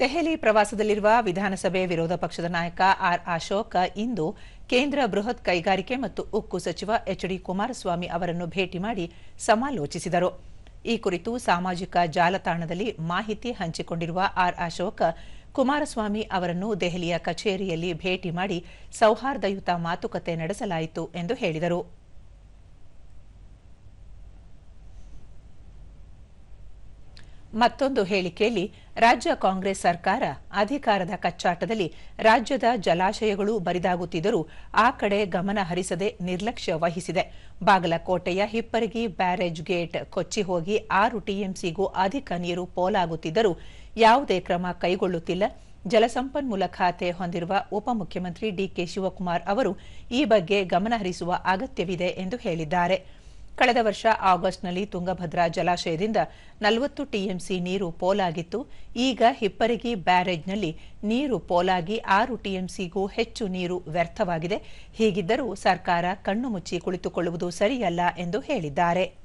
ದೆಹಲಿ ಪ್ರವಾಸದಲ್ಲಿರುವ ವಿಧಾನಸಭೆ ವಿರೋಧ ಪಕ್ಷದ ನಾಯಕ ಆರ್ ಅಶೋಕ್ ಇಂದು ಕೇಂದ್ರ ಬೃಹತ್ ಕೈಗಾರಿಕೆ ಮತ್ತು ಉಕ್ಕು ಸಚಿವ ಎಚ್ ಡಿ ಕುಮಾರಸ್ವಾಮಿ ಅವರನ್ನು ಭೇಟಿ ಮಾಡಿ ಸಮಾಲೋಚಿಸಿದರು. ಈ ಕುರಿತು ಸಾಮಾಜಿಕ ಜಾಲತಾಣದಲ್ಲಿ ಮಾಹಿತಿ ಹಂಚಿಕೊಂಡಿರುವ ಆರ್ ಅಶೋಕ್, ಕುಮಾರಸ್ವಾಮಿ ಅವರನ್ನು ದೆಹಲಿಯ ಕಚೇರಿಯಲ್ಲಿ ಭೇಟಿ ಮಾಡಿ ಸೌಹಾರ್ದಯುತ ಮಾತುಕತೆ ನಡೆಸಲಾಯಿತು ಎಂದು ಹೇಳಿದರು. ಮತ್ತೊಂದು ಹೇಳಿಕೆಯಲ್ಲಿ ರಾಜ್ಯ ಕಾಂಗ್ರೆಸ್ ಸರ್ಕಾರ ಅಧಿಕಾರದ ಕಚ್ಚಾಟದಲ್ಲಿ ರಾಜ್ಯದ ಜಲಾಶಯಗಳು ಬರಿದಾಗುತ್ತಿದ್ದರೂ ಆ ಕಡೆ ಗಮನ ಹರಿಸದೆ ನಿರ್ಲಕ್ಷ್ಯ ವಹಿಸಿದೆ. ಬಾಗಲಕೋಟೆಯ ಹಿಪ್ಪರಗಿ ಬ್ಯಾರೇಜ್ ಗೇಟ್ ಕೊಚ್ಚಿ ಹೋಗಿ ಆರು ಟಿಎಂಸಿಗೂ ಅಧಿಕ ನೀರು ಪೋಲಾಗುತ್ತಿದ್ದರೂ ಯಾವುದೇ ಕ್ರಮ ಕೈಗೊಳ್ಳುತ್ತಿಲ್ಲ. ಜಲಸಂಪನ್ಮೂಲ ಖಾತೆ ಹೊಂದಿರುವ ಉಪಮುಖ್ಯಮಂತ್ರಿ ಡಿಕೆ ಶಿವಕುಮಾರ್ ಅವರು ಈ ಬಗ್ಗೆ ಗಮನಹರಿಸುವ ಅಗತ್ಯವಿದೆ ಎಂದು ಹೇಳಿದ್ದಾರೆ. ಕಳೆದ ವರ್ಷ ಆಗಸ್ಟ್ನಲ್ಲಿ ತುಂಗಭದ್ರಾ ಜಲಾಶಯದಿಂದ ನಲವತ್ತು ಟಿಎಂಸಿ ನೀರು ಪೋಲಾಗಿತ್ತು. ಈಗ ಹಿಪ್ಪರಗಿ ಬ್ಯಾರೇಜ್ನಲ್ಲಿ ನೀರು ಪೋಲಾಗಿ ಆರು ಟಿಎಂಸಿಗೂ ಹೆಚ್ಚು ನೀರು ವ್ಯರ್ಥವಾಗಿದೆ. ಹೀಗಿದ್ದರೂ ಸರ್ಕಾರ ಕಣ್ಣು ಮುಚ್ಚಿ ಕುಳಿತುಕೊಳ್ಳುವುದು ಸರಿಯಲ್ಲ ಎಂದು ಹೇಳಿದ್ದಾರೆ.